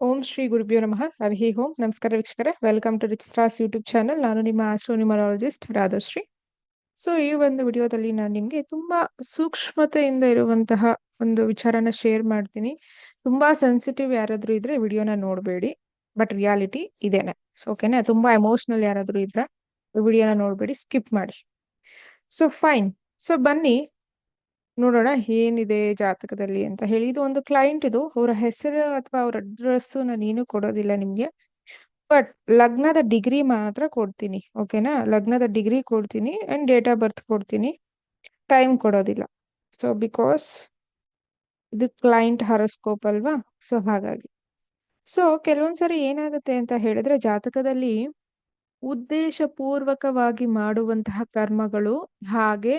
ಓಂ ಶ್ರೀ ಗುರುಭ್ಯೋ ನಮಃ. ಹರಿ ಓಂ. ನಮಸ್ಕಾರ ವೀಕ್ಷಕರೇ. Welcome to rich YouTube channel ನಾನು ನಿಮ್ಮ ಆಸ್ಟ್ರೋನಿಮರಾಲಜಿಸ್ಟ್ ರಾಧಶ್ರೀ. ಸೊ ಈ ಒಂದು ವಿಡಿಯೋದಲ್ಲಿ ನಾನು ನಿಮಗೆ ತುಂಬಾ ಸೂಕ್ಷ್ಮತೆಯಿಂದ ಇರುವಂತಹ ಒಂದು ವಿಚಾರನ ಶೇರ್ ಮಾಡ್ತೀನಿ. ತುಂಬಾ ಸೆನ್ಸಿಟಿವ್ ಯಾರಾದ್ರೂ ಇದ್ರೆ ವಿಡಿಯೋನ ನೋಡಬೇಡಿ. ಬಟ್ ರಿಯಾಲಿಟಿ ಇದೇನೆ. ಓಕೆನಾ ತುಂಬಾ ಎಮೋಷನಲ್ ಯಾರಾದರೂ ಇದ್ರೆ ವಿಡಿಯೋನ ನೋಡಬೇಡಿ. ಸ್ಕಿಪ್ ಮಾಡಿ. ಸೊ ಫೈನ್ ಸೊ ಬನ್ನಿ. ನೋಡೋಣ ಏನಿದೆ ಜಾತಕದಲ್ಲಿ ಅಂತ ಹೇಳಿ. ಇದು ಒಂದು ಕ್ಲೈಂಟ್ ಇದು. ಅವರ ಹೆಸರು ಅಥವಾ ಅವ್ರ ಅಡ್ರೆಸ್ ನಾನು ಏನು ಕೊಡೋದಿಲ್ಲ ನಿಮ್ಗೆ. ಬಟ್ ಲಗ್ನದ ಡಿಗ್ರಿ ಮಾತ್ರ ಕೊಡ್ತೀನಿ ಓಕೆನಾ ಲಗ್ನದ ಡಿಗ್ರಿ ಕೊಡ್ತೀನಿ ಅಂಡ್ ಡೇಟ್ ಆಫ್ ಬರ್ತ್ ಕೊಡ್ತೀನಿ. ಟೈಮ್ ಕೊಡೋದಿಲ್ಲ. ಸೊ ಬಿಕಾಸ್ ಇದು ಕ್ಲೈಂಟ್ ಹರಸ್ಕೋಪ್ ಅಲ್ವಾ? ಸೊ ಹಾಗಾಗಿ. ಸೊ ಕೆಲವೊಂದ್ಸರಿ ಏನಾಗುತ್ತೆ ಅಂತ ಹೇಳಿದ್ರೆ ಜಾತಕದಲ್ಲಿ ಉದ್ದೇಶಪೂರ್ವಕವಾಗಿ ಮಾಡುವಂತಹ ಕರ್ಮಗಳು ಹಾಗೆ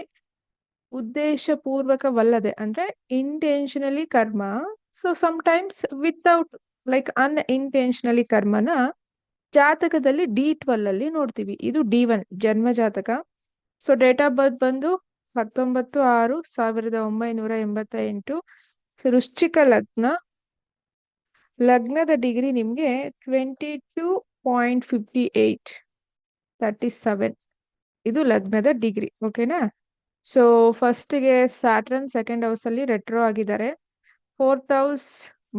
ಉದ್ದೇಶಪೂರ್ವಕವಲ್ಲದೆ ಅಂದ್ರೆ ಇಂಟೆನ್ಷನಲಿ ಕರ್ಮ. So times without like un unintentionally ಕರ್ಮನ ಜಾತಕದಲ್ಲಿ ಡಿ ಟ್ವೆಲ್ ಅಲ್ಲಿ ನೋಡ್ತೀವಿ. ಇದು ಡಿ ಒನ್ ಜನ್ಮ ಜಾತಕ. ಸೊ ಡೇಟ್ ಆಫ್ ಬರ್ತ್ ಬಂದು ಹತ್ತೊಂಬತ್ತು ಆರು ಸಾವಿರದ ಒಂಬೈನೂರ ಎಂಬತ್ತ ಎಂಟು ವೃಶ್ಚಿಕ ಲಗ್ನ. ಲಗ್ನದ ಡಿಗ್ರಿ ನಿಮ್ಗೆ twenty two point fifty eight thirty seven ಇದು ಲಗ್ನದ ಡಿಗ್ರಿ ಓಕೆನಾ ಸೊ ಫಸ್ಟ್ಗೆ ಸ್ಯಾಟ್ರನ್ ಸೆಕೆಂಡ್ ಹೌಸ್ ಅಲ್ಲಿ ರೆಟ್ರೋ ಆಗಿದ್ದಾರೆ. ಫೋರ್ತ್ ಹೌಸ್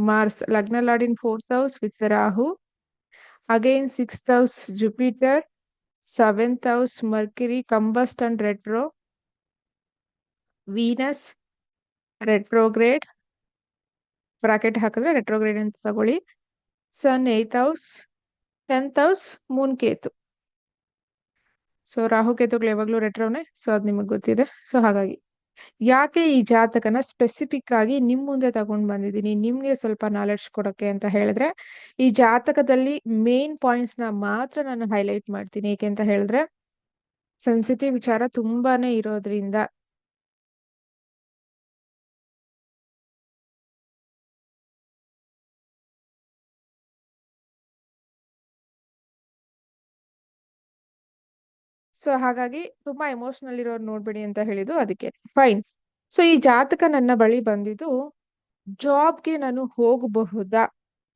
ಮಾರ್ಸ್ ಲಗ್ನ lord in fourth house with Rahu again sixth house Jupiter seventh house Mercury combust and retro Venus retrograde bracket ಹಾಕಿದ್ರೆ retrograde ಅಂತ ತಗೊಳ್ಳಿ. Sun eighth house tenth house Moon Ketu so Rahu ಕೇತುಗಳು ಯಾವಾಗ್ಲೂ ರೆಟ್ರೋನೆ so ಅದ್ ನಿಮಗ್ ಗೊತ್ತಿದೆ. So ಹಾಗಾಗಿ, ಯಾಕೆ ಈ ಜಾತಕನ ಸ್ಪೆಸಿಫಿಕ್ ಆಗಿ ನಿಮ್ ಮುಂದೆ ತಗೊಂಡ್ ಬಂದಿದ್ದೀನಿ, ನಿಮ್ಗೆ ಸ್ವಲ್ಪ ನಾಲೆಡ್ಜ್ ಕೊಡಕ್ಕೆ ಅಂತ ಹೇಳಿದ್ರೆ, ಈ ಜಾತಕದಲ್ಲಿ ಮೇನ್ ಪಾಯಿಂಟ್ಸ್ನ ಮಾತ್ರ ನಾನು ಹೈಲೈಟ್ ಮಾಡ್ತೀನಿ. ಏಕೆ ಅಂತ ಹೇಳಿದ್ರೆ ಸೆನ್ಸಿಟಿವ್ ವಿಚಾರ ತುಂಬಾನೇ ಇರೋದ್ರಿಂದ ಸೊ ಹಾಗಾಗಿ ತುಂಬಾ ಎಮೋಷನಲ್ ಇರೋರು ನೋಡ್ಬೇಡಿ ಅಂತ ಹೇಳಿದ್ದು ಅದಕ್ಕೆ. ಫೈನ್ ಸೊ ಈ ಜಾತಕ ನನ್ನ ಬಳಿ ಬಂದಿದ್ದು ಜಾಬ್ಗೆ ನಾನು ಹೋಗಬಹುದಾ?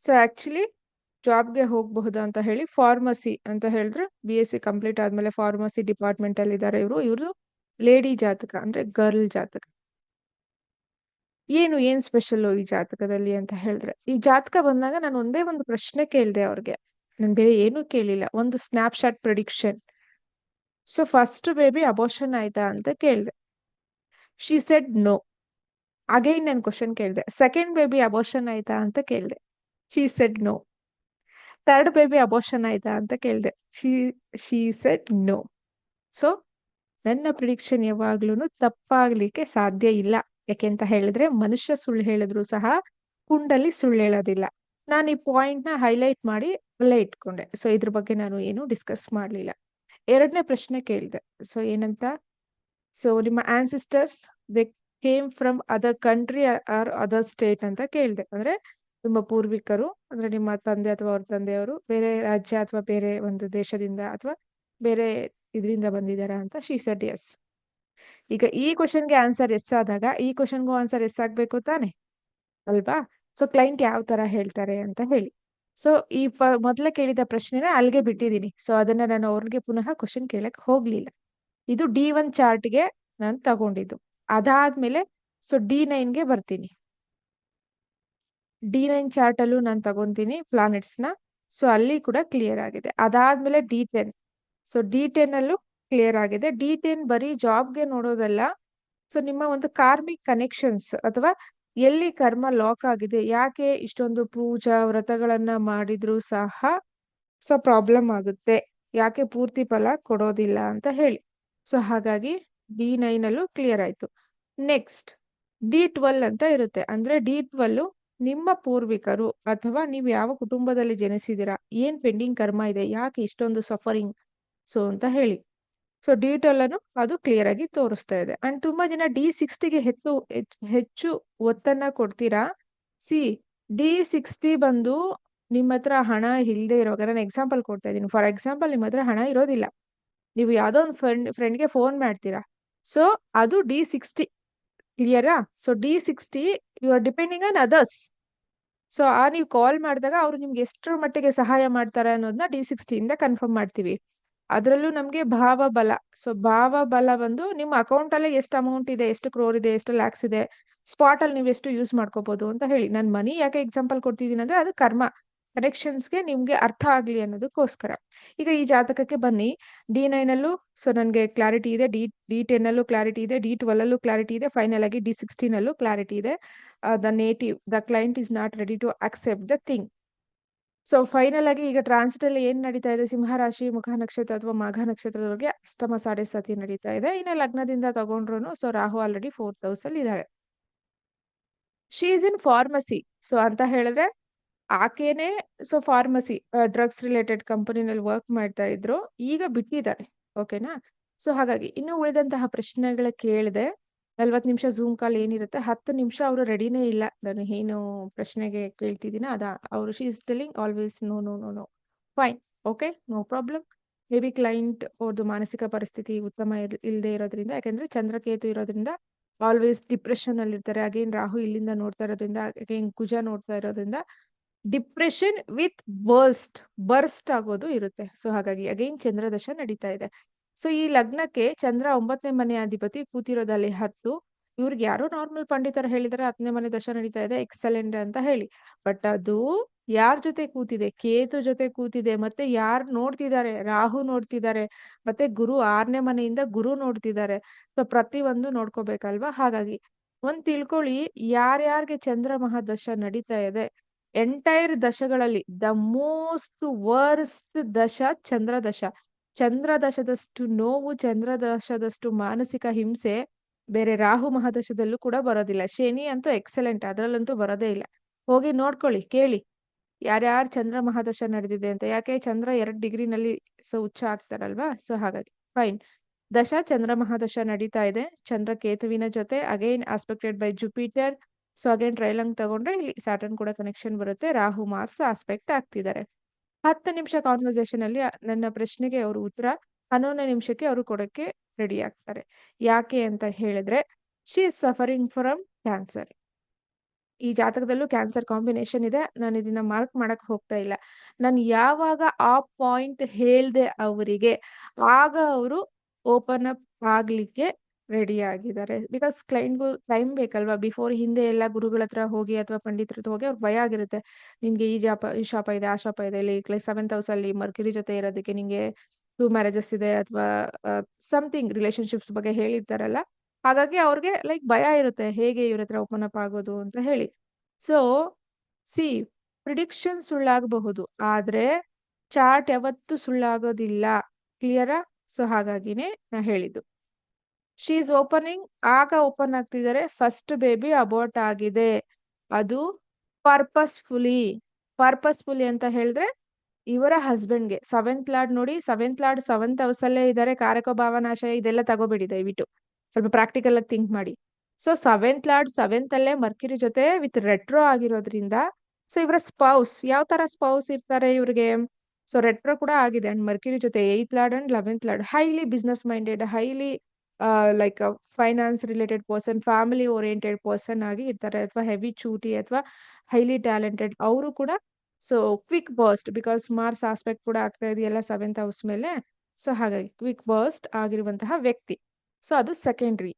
ಸೊ ಆಕ್ಚುಲಿ ಜಾಬ್ಗೆ ಹೋಗಬಹುದಾ ಅಂತ ಹೇಳಿ ಫಾರ್ಮಸಿ ಅಂತ ಹೇಳಿದ್ರು. ಬಿ ಎಸ್ ಸಿ ಕಂಪ್ಲೀಟ್ ಆದ್ಮೇಲೆ ಫಾರ್ಮಸಿ ಡಿಪಾರ್ಟ್ಮೆಂಟ್ ಅಲ್ಲಿ ಇದ್ದಾರೆ ಇವರು. ಇವರು ಲೇಡಿ ಜಾತಕ, ಅಂದ್ರೆ ಗರ್ಲ್ ಜಾತಕ. ಏನು, ಏನ್ ಸ್ಪೆಷಲ್ ಈ ಜಾತಕದಲ್ಲಿ ಅಂತ ಹೇಳಿದ್ರೆ, ಈ ಜಾತಕ ಬಂದಾಗ ನಾನು ಒಂದೇ ಒಂದು ಪ್ರಶ್ನೆ ಕೇಳಿದೆ ಅವ್ರಿಗೆ. ನಾನು ಬೇರೆ ಏನು ಕೇಳಿಲ್ಲ. ಒಂದು snapshot prediction so first baby abortion ಆಯ್ತಾ ಅಂತ ಕೇಳಿದೆ. ಶಿ ಸೆಡ್ ನೋ ಅಗೈನ್ ನಾನು ಕ್ವಶನ್ ಕೇಳಿದೆ. ಸೆಕೆಂಡ್ ಬೇಬಿ ಅಬೋಷನ್ ಆಯ್ತಾ ಅಂತ ಕೇಳಿದೆ. She said no third baby abortion ಆಯ್ತಾ ಅಂತ ಕೇಳಿದೆ. She she said no so ನನ್ನ ಪ್ರಿಡಿಕ್ಷನ್ ಯಾವಾಗ್ಲೂ ತಪ್ಪಾಗ್ಲಿಕ್ಕೆ ಸಾಧ್ಯ ಇಲ್ಲ. ಯಾಕೆಂತ ಹೇಳಿದ್ರೆ ಮನುಷ್ಯ ಸುಳ್ಳು ಹೇಳಿದ್ರು ಸಹ ಕುಂಡಲ್ಲಿ ಸುಳ್ಳು ಹೇಳೋದಿಲ್ಲ. ನಾನು ಈ ಪಾಯಿಂಟ್ನ ಹೈಲೈಟ್ ಮಾಡಿ ಅಲ್ಲೇ ಇಟ್ಕೊಂಡೆ. ಸೊ ಇದ್ರ ಬಗ್ಗೆ ನಾನು ಏನು ಡಿಸ್ಕಸ್ ಮಾಡ್ಲಿಲ್ಲ. ಎರಡನೇ ಪ್ರಶ್ನೆ ಕೇಳಿದೆ. ಸೊ ಏನಂತ? ಸೊ ನಿಮ್ಮ ancestors they came from other country or other state ಅಂತ ಕೇಳಿದೆ. ಅಂದ್ರೆ ನಿಮ್ಮ ಪೂರ್ವಿಕರು, ಅಂದ್ರೆ ನಿಮ್ಮ ತಂದೆ ಅಥವಾ ಅವ್ರ ತಂದೆಯವರು ಬೇರೆ ರಾಜ್ಯ ಅಥವಾ ಬೇರೆ ಒಂದು ದೇಶದಿಂದ ಅಥವಾ ಬೇರೆ ಇದರಿಂದ ಬಂದಿದ್ದಾರಾ ಅಂತ ಶಿ ಸೆಡ್ ಎಸ್ ಈಗ ಈ ಕ್ವಶನ್ಗೆ ಆನ್ಸರ್ ಎಸ್ ಆದಾಗ ಈ ಕ್ವಶನ್ಗೂ ಆನ್ಸರ್ ಎಸ್ ಆಗ್ಬೇಕು ತಾನೆ? ಅಲ್ವಾ? ಸೊ ಕ್ಲೈಂಟ್ ಯಾವ ತರ ಹೇಳ್ತಾರೆ ಅಂತ ಹೇಳಿ. ಸೊ ಈ ಮೊದಲೇ ಕೇಳಿದ ಪ್ರಶ್ನೆನ ಅಲ್ಲಿಗೆ ಬಿಟ್ಟಿದ್ದೀನಿ ಸೊ ಅದನ್ನ ನಾನು ಅವ್ರಿಗೆ ಪುನಃ ಕ್ವಶನ್ ಕೇಳಕ್ ಹೋಗ್ಲಿಲ್ಲ. ಇದು ಡಿ ಒನ್ ಚಾರ್ಟ್ಗೆ ನಾನು ತಗೊಂಡಿದ್ದು. ಅದಾದ್ಮೇಲೆ ಸೊ ಡಿ ನೈನ್ಗೆ ಬರ್ತೀನಿ. ಡಿ ನೈನ್ ಚಾರ್ಟ್ ಅಲ್ಲೂ ನಾನು ತಗೊಂತೀನಿ ಪ್ಲಾನೆಟ್ಸ್ನ. ಸೊ ಅಲ್ಲಿ ಕೂಡ ಕ್ಲಿಯರ್ ಆಗಿದೆ. ಅದಾದ್ಮೇಲೆ D ten so D ten ಅಲ್ಲೂ ಕ್ಲಿಯರ್ ಆಗಿದೆ. ಡಿ ಟೆನ್ ಬರೀ ಜಾಬ್ಗೆ ನೋಡೋದಲ್ಲ. ಸೊ ನಿಮ್ಮ ಒಂದು ಕಾರ್ಮಿಕ್ ಕನೆಕ್ಷನ್ಸ್ ಅಥವಾ ಎಲ್ಲಿ ಕರ್ಮ ಲಾಕ್ ಆಗಿದೆ, ಯಾಕೆ ಇಷ್ಟೊಂದು ಪೂಜಾ ವ್ರತಗಳನ್ನ ಮಾಡಿದ್ರು ಸಹ ಸೊ ಪ್ರಾಬ್ಲಮ್ ಆಗುತ್ತೆ, ಯಾಕೆ ಪೂರ್ತಿ ಫಲ ಕೊಡೋದಿಲ್ಲ ಅಂತ ಹೇಳಿ. ಸೊ ಹಾಗಾಗಿ ಡಿ ನೈನ್ ಅಲ್ಲೂ ಕ್ಲಿಯರ್ ಆಯ್ತು. ನೆಕ್ಸ್ಟ್ ಡಿ ಟ್ವೆಲ್ ಅಂತ ಇರುತ್ತೆ. ಅಂದ್ರೆ ಡಿ ಟ್ವೆಲ್ ನಿಮ್ಮ ಪೂರ್ವಿಕರು ಅಥವಾ ನೀವು ಯಾವ ಕುಟುಂಬದಲ್ಲಿ ಜನಿಸಿದಿರಾ ಏನ್ ಪೆಂಡಿಂಗ್ ಕರ್ಮ ಇದೆ, ಯಾಕೆ ಇಷ್ಟೊಂದು ಸಫರಿಂಗ್ ಸೊ ಅಂತ ಹೇಳಿ. ಸೊ ಡಿ ಟ್ವೆಲ್ ಅನ್ನು ಅದು ಕ್ಲಿಯರ್ ಆಗಿ ತೋರಿಸ್ತಾ ಇದೆ. ಅಂಡ್ ತುಂಬಾ ಜನ ಡಿ ಸಿಕ್ಸ್ಟಿಗೆ ಹೆಚ್ಚು ಹೆಚ್ಚು ಒತ್ತನ್ನ ಕೊಡ್ತೀರಾ? ಸಿ ಡಿ ಸಿಕ್ಸ್ಟಿ ಬಂದು ನಿಮ್ಮ ಹತ್ರ ಹಣ ಇಲ್ಲದೆ ಇರುವಾಗ ನಾನು ಎಕ್ಸಾಂಪಲ್ ಕೊಡ್ತಾ ಇದ್ದೀನಿ. ಫಾರ್ ಎಕ್ಸಾಂಪಲ್ ನಿಮ್ಮ ಹತ್ರ ಹಣ ಇರೋದಿಲ್ಲ. ನೀವು ಯಾವುದೋ ಒಂದು ಫ್ರೆಂಡ್ ಫ್ರೆಂಡ್ಗೆ ಫೋನ್ ಮಾಡ್ತೀರಾ. ಸೊ ಅದು ಡಿ ಸಿಕ್ಸ್ಟಿ ಕ್ಲಿಯರಾ so D sixty you are depending on others so ಆ ನೀವು ಕಾಲ್ ಮಾಡಿದಾಗ ಅವರು ನಿಮ್ಗೆ ಎಷ್ಟರ ಮಟ್ಟಿಗೆ ಸಹಾಯ ಮಾಡ್ತಾರೆ ಅನ್ನೋದನ್ನ ಡಿ ಸಿಕ್ಸ್ಟಿಯಿಂದ ಕನ್ಫರ್ಮ್ ಮಾಡ್ತೀವಿ. ಅದರಲ್ಲೂ ನಮಗೆ ಭಾವ ಬಲ. ಸೊ ಭಾವ ಬಲ ಬಂದು ನಿಮ್ಮ ಅಕೌಂಟ್ ಅಲ್ಲಿ ಎಷ್ಟು ಅಮೌಂಟ್ ಇದೆ, ಎಷ್ಟು ಕ್ರೋರ್ ಇದೆ, ಎಷ್ಟು ಲ್ಯಾಕ್ಸ್ ಇದೆ ಸ್ಪಾಟ್ ಅಲ್ಲಿ ನೀವು ಎಷ್ಟು ಯೂಸ್ ಮಾಡ್ಕೋಬಹುದು ಅಂತ ಹೇಳಿ. ನಾನು ಮನಿ ಯಾಕೆ ಎಕ್ಸಾಂಪಲ್ ಕೊಡ್ತಿದ್ದೀನಿ ಅಂದ್ರೆ ಅದು ಕರ್ಮ. ಕನೆಕ್ಷನ್ಸ್ಗೆ ನಿಮ್ಗೆ ಅರ್ಥ ಆಗ್ಲಿ ಅನ್ನೋದಕ್ಕೋಸ್ಕರ. ಈಗ ಈ ಜಾತಕಕ್ಕೆ ಬನ್ನಿ. ಡಿ ನೈನ್ ಅಲ್ಲೂ ಸೊ ನನಗೆ ಕ್ಲಾರಿಟಿ ಇದೆ. ಡಿ ಡಿ ಟೆನ್ ಅಲ್ಲೂ ಕ್ಲಾರಿಟಿ ಇದೆ. ಡಿ ಟ್ವೆಲ್ ಅಲ್ಲೂ ಕ್ಲಾರಿಟಿ ಇದೆ. ಫೈನಲ್ ಆಗಿ ಡಿ ಸಿಕ್ಸ್ಟೀನ್ ಅಲ್ಲೂ ಕ್ಲಾರಿಟಿ ಇದೆ. The native the client is not ready to accept the thing so final ಆಗಿ ಈಗ ಟ್ರಾನ್ಸಿಟ್ ಅಲ್ಲಿ ಏನ್ ನಡೀತಾ ಇದೆ? ಸಿಂಹರಾಶಿ ಮುಖ ನಕ್ಷತ್ರ ಅಥವಾ ಮಾಘ ನಕ್ಷತ್ರದವರೆಗೆ ಅಷ್ಟಮ ಸಾಡೆ ಸತಿ ನಡೀತಾ ಇದೆ. ಇನ್ನು ಲಗ್ನದಿಂದ ತಗೊಂಡ್ರು so Rahu already fourth house ಅಲ್ಲಿ ಇದ್ದಾರೆ she is in pharmacy so ಅಂತ ಹೇಳಿದ್ರೆ ಆಕೆನೆ ಸೊ ಫಾರ್ಮಸಿ ಡ್ರಗ್ಸ್ ರಿಲೇಟೆಡ್ ಕಂಪನಿನಲ್ಲಿ ವರ್ಕ್ ಮಾಡ್ತಾ ಇದ್ರು. ಈಗ ಬಿಟ್ಟಿದ್ದಾರೆ. ಓಕೆನಾ ಸೊ ಹಾಗಾಗಿ ಇನ್ನು ಉಳಿದಂತಹ ಪ್ರಶ್ನೆಗಳ ಕೇಳಿದೆ. ನಲ್ವತ್ತು ನಿಮಿಷ ಝೂಮ್ ಕಾಲ್ ಏನಿರುತ್ತೆ, ಹತ್ತು ನಿಮಿಷ ಅವರು ರೆಡಿನೇ ಇಲ್ಲ. ನಾನು ಏನು ಪ್ರಶ್ನೆಗೆ ಕೇಳ್ತಿದ್ದೀನ ಅದ, ಅವರು she is telling always no no no no fine okay no problem maybe client ಅವ್ರದ್ದು ಮಾನಸಿಕ ಪರಿಸ್ಥಿತಿ ಉತ್ತಮ ಇಲ್ಲದೆ ಇರೋದ್ರಿಂದ, ಯಾಕಂದ್ರೆ ಚಂದ್ರಕೇತು ಇರೋದ್ರಿಂದ ಆಲ್ವೇಸ್ ಡಿಪ್ರೆಷನ್ ಅಲ್ಲಿ ಇರ್ತಾರೆ ಅಗೇನ್ ರಾಹು ಇಲ್ಲಿಂದ ನೋಡ್ತಾ ಇರೋದ್ರಿಂದ, ಅಗೇನ್ ಕುಜ ನೋಡ್ತಾ ಇರೋದ್ರಿಂದ ಡಿಪ್ರೆಷನ್ ವಿತ್ ಬರ್ಸ್ಟ್ ಬರ್ಸ್ಟ್ ಆಗೋದು ಇರುತ್ತೆ. ಸೊ ಹಾಗಾಗಿ, ಅಗೈನ್ ಚಂದ್ರದಶ ನಡೀತಾ ಇದೆ. ಸೊ ಈ ಲಗ್ನಕ್ಕೆ ಚಂದ್ರ ಒಂಬತ್ತನೇ ಮನೆ ಅಧಿಪತಿ ಕೂತಿರೋದಲ್ಲಿ ಹತ್ತು. ಇವ್ರಿಗೆ ಯಾರೋ ನಾರ್ಮಲ್ ಪಂಡಿತರು ಹೇಳಿದ್ರೆ, ಹತ್ತನೇ ಮನೆ ದಶ ನಡೀತಾ ಇದೆ ಎಕ್ಸಲೆಂಟ್ ಅಂತ ಹೇಳಿ. ಬಟ್ ಅದು ಯಾರ ಜೊತೆ ಕೂತಿದೆ? ಕೇತು ಜೊತೆ ಕೂತಿದೆ, ಮತ್ತೆ ಯಾರು ನೋಡ್ತಿದ್ದಾರೆ? ರಾಹು ನೋಡ್ತಿದ್ದಾರೆ, ಮತ್ತೆ ಗುರು ಆರನೇ ಮನೆಯಿಂದ ಗುರು ನೋಡ್ತಿದ್ದಾರೆ. ಸೊ ಪ್ರತಿ ಒಂದು ನೋಡ್ಕೋಬೇಕಲ್ವಾ? ಹಾಗಾಗಿ ಒಂದ್ ತಿಳ್ಕೊಳ್ಳಿ, ಯಾರ್ಯಾರಿಗೆ ಚಂದ್ರ ಮಹಾದಶ ನಡೀತಾ ಇದೆ? ಎಂಟೈರ್ ದಶಗಳಲ್ಲಿ ದ ಮೋಸ್ಟ್ ವರ್ಸ್ಟ್ ದಶ ಚಂದ್ರ ದಶ. ಚಂದ್ರ ದಶದಷ್ಟು ನೋವು, ಚಂದ್ರದಶದಷ್ಟು ಮಾನಸಿಕ ಹಿಂಸೆ ಬೇರೆ ರಾಹು ಮಹಾದಶದಲ್ಲೂ ಕೂಡ ಬರೋದಿಲ್ಲ. ಶನಿ ಅಂತೂ ಎಕ್ಸಲೆಂಟ್ ಅದರಲ್ಲಂತೂ ಬರೋದೇ ಇಲ್ಲ. ಹೋಗಿ ನೋಡ್ಕೊಳ್ಳಿ, ಕೇಳಿ. ಯಾರ್ಯಾರು ಚಂದ್ರ ಮಹಾದಶ ನಡೆದಿದೆ ಅಂತ. ಯಾಕೆ ಚಂದ್ರ ಎರಡ್ ಡಿಗ್ರಿನಲ್ಲಿ ಸೊ ಉಚ್ಚ ಆಗ್ತಾರಲ್ವಾ? ಸೊ ಹಾಗಾಗಿ ಫೈನ್ ದಶ ಚಂದ್ರ ಮಹಾದಶ ನಡೀತಾ ಇದೆ. ಚಂದ್ರ ಕೇತುವಿನ ಜೊತೆ again aspected by Jupiter so again ಟ್ರೈಲಂಗ್ ತಗೊಂಡ್ರೆ ಇಲ್ಲಿ ಸ್ಯಾಟರ್ನ್ ಕೂಡ ಕನೆಕ್ಷನ್ ಬರುತ್ತೆ. ರಾಹು ಮಾರ್ಸ್ ಆಸ್ಪೆಕ್ಟ್ ಆಗ್ತಿದ್ದಾರೆ. ಹತ್ತು ನಿಮಿಷ ಕಾನ್ವರ್ಸೇಷನ್ ಅಲ್ಲಿ ನನ್ನ ಪ್ರಶ್ನೆಗೆ ಅವರು ಉತ್ತರ ಹನ್ನೊಂದನೇ ನಿಮಿಷಕ್ಕೆ ಅವರು ಕೊಡಕ್ಕೆ ರೆಡಿ ಆಗ್ತಾರೆ. ಯಾಕೆ ಅಂತ ಹೇಳಿದ್ರೆ she is suffering from cancer ಈ ಜಾತಕದಲ್ಲೂ ಕ್ಯಾನ್ಸರ್ ಕಾಂಬಿನೇಷನ್ ಇದೆ. ನಾನು ಇದನ್ನ ಮಾರ್ಕ್ ಮಾಡಕ್ ಹೋಗ್ತಾ ಇಲ್ಲ. ನಾನು ಯಾವಾಗ ಆ ಪಾಯಿಂಟ್ ಹೇಳ್ದೆ ಅವರಿಗೆ, ಆಗ ಅವರು ಓಪನ್ ಅಪ್ ಆಗ್ಲಿಕ್ಕೆ ರೆಡಿ ಆಗಿದ್ದಾರೆ. ಬಿಕಾಸ್ ಕ್ಲೈಂಟ್ಗೂ ಟೈಮ್ ಬೇಕಲ್ವಾ? ಬಿಫೋರ್ ಹಿಂದೆ ಎಲ್ಲ ಗುರುಗಳ ಹತ್ರ ಹೋಗಿ ಅಥವಾ ಪಂಡಿತರ ಹತ್ರ ಹೋಗಿ ಅವ್ರಿಗೆ ಭಯ ಆಗಿರುತ್ತೆ. ನಿಮ್ಗೆ ಈ ಜಾಪ ಈ ಶಾಪ ಇದೆ, ಆ ಶಾಪ ಇದೆ, ಇಲ್ಲಿ ಸೆವೆಂತ್ ಹೌಸ್ ಅಲ್ಲಿ ಮರ್ಕ್ಯುರಿ ಜೊತೆ ಇರೋದಕ್ಕೆ ನಿಮಗೆ ಟೂ ಮ್ಯಾರೇಜಸ್ ಇದೆ ಅಥವಾ ಸಮಥಿಂಗ್ ರಿಲೇಶನ್ಶಿಪ್ಸ್ ಬಗ್ಗೆ ಹೇಳಿರ್ತಾರಲ್ಲ? ಹಾಗಾಗಿ ಅವ್ರಿಗೆ ಲೈಕ್ ಭಯ ಇರುತ್ತೆ. ಹೇಗೆ ಇವ್ರ ಹತ್ರ ಓಪನ್ ಅಪ್ ಆಗೋದು ಅಂತ ಹೇಳಿ. ಸೊ ಸಿ ಪ್ರಿಡಿಕ್ಷನ್ ಸುಳ್ಳಾಗಬಹುದು. ಆದ್ರೆ ಚಾರ್ಟ್ ಯಾವತ್ತೂ ಸುಳ್ಳಾಗೋದಿಲ್ಲ. ಕ್ಲಿಯರಾ ಸೊ ಹಾಗಾಗಿನೇ ನಾ ಹೇಳಿದ್ದು. ಶಿ ಇಸ್ ಓಪನಿಂಗ್ ಆಗ ಓಪನ್ ಆಗ್ತಿದ್ದಾರೆ. ಫಸ್ಟ್ ಬೇಬಿ ಅಬೋರ್ಟ್ ಆಗಿದೆ. ಅದು ಪರ್ಪಸ್ಫುಲಿ ಪರ್ಪಸ್ಫುಲಿ ಅಂತ ಹೇಳಿದ್ರೆ ಇವರ ಹಸ್ಬೆಂಡ್ಗೆ ಸೆವೆಂತ್ ಲಾರ್ಡ್ ನೋಡಿ ಸೆವೆಂತ್ ಲಾರ್ಡ್ ಸೆವೆಂತ್ ಹೌಸ್ ಅಲ್ಲೇ ಇದ್ದಾರೆ. ಕಾರಕ, ಭಾವನಾಶಯ, ಇದೆಲ್ಲ ತಗೋಬೇಡಿ ದಯವಿಟ್ಟು. ಸ್ವಲ್ಪ ಪ್ರಾಕ್ಟಿಕಲ್ ಆಗಿ ಥಿಂಕ್ ಮಾಡಿ. ಸೊ ಸೆವೆಂತ್ ಲಾರ್ಡ್ ಸೆವೆಂತ್ ಅಲ್ಲೇ ಮರ್ಕಿರಿ ಜೊತೆ ವಿತ್ ರೆಟ್ರೋ ಆಗಿರೋದ್ರಿಂದ ಸೊ ಇವರ ಸ್ಪೌಸ್ ಯಾವ ತರ ಸ್ಪೌಸ್ ಇರ್ತಾರೆ ಇವ್ರಿಗೆ? ಸೊ ರೆಟ್ರೋ ಕೂಡ ಆಗಿದೆ. ಅಂಡ್ ಮರ್ಕಿರಿ ಜೊತೆ eighth lord and eleventh lord highly business minded highly like finance related person family oriented person ಆಗಿ ಇರ್ತಾರೆ ಅಥವಾ ಹೆವಿ ಚೂಟಿ ಅಥವಾ ಹೈಲಿ ಟ್ಯಾಲೆಂಟೆಡ್ ಅವರು ಕೂಡ so quick burst because Mars aspect ಕೂಡ ಆಗ್ತಾ ಇದೆಯಲ್ಲ ಸೆವೆಂತ್ ಹೌಸ್ ಮೇಲೆ. ಸೊ ಹಾಗಾಗಿ ಕ್ವಿಕ್ ಬರ್ಸ್ಟ್ ಆಗಿರುವಂತಹ ವ್ಯಕ್ತಿ. ಸೊ ಅದು ಸೆಕೆಂಡ್ರಿ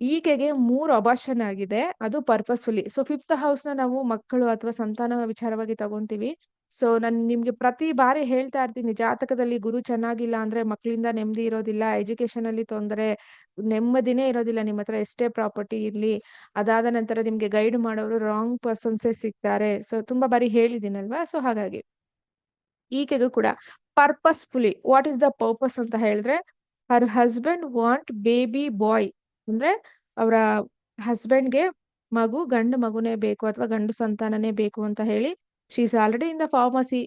ಈಕೆಗೆ ಮೂರು ಅಬಾಷನ್ ಆಗಿದೆ, ಅದು ಪರ್ಪಸ್ಫುಲಿ ಸೊ ಫಿಫ್ತ್ ಹೌಸ್ನ ನಾವು ಮಕ್ಕಳು ಅಥವಾ ಸಂತಾನ ವಿಚಾರವಾಗಿ ತಗೊಂತೀವಿ. ಸೊ ನಾನು ನಿಮ್ಗೆ ಪ್ರತಿ ಬಾರಿ ಹೇಳ್ತಾ ಇರ್ತೀನಿ, ಜಾತಕದಲ್ಲಿ ಗುರು ಚೆನ್ನಾಗಿಲ್ಲ ಅಂದ್ರೆ ಮಕ್ಕಳಿಂದ ನೆಮ್ಮದಿ ಇರೋದಿಲ್ಲ ಎಜುಕೇಶನ್ ಅಲ್ಲಿ ತೊಂದರೆ, ನೆಮ್ಮದಿನೇ ಇರೋದಿಲ್ಲ ನಿಮ್ಮ ಹತ್ರ ಎಷ್ಟೇ ಪ್ರಾಪರ್ಟಿ ಇರ್ಲಿ, ಅದಾದ ನಂತರ ನಿಮ್ಗೆ ಗೈಡ್ ಮಾಡೋರು ರಾಂಗ್ ಪರ್ಸನ್ಸೇ ಸಿಗ್ತಾರೆ. ಸೊ ತುಂಬಾ ಬಾರಿ ಹೇಳಿದಿನಲ್ವಾ ಸೊ ಹಾಗಾಗಿ. ಈಕೆಗೂ ಕೂಡ purposefully what is the purpose ಅಂತ ಹೇಳಿದ್ರೆ her husband want baby boy ಅಂದ್ರೆ ಅವರ ಹಸ್ಬೆಂಡ್ಗೆ ಮಗು, ಗಂಡು ಮಗುನೇ ಬೇಕು ಅಥವಾ ಗಂಡು ಸಂತಾನನೇ ಬೇಕು ಅಂತ ಹೇಳಿ she is already in the pharmacy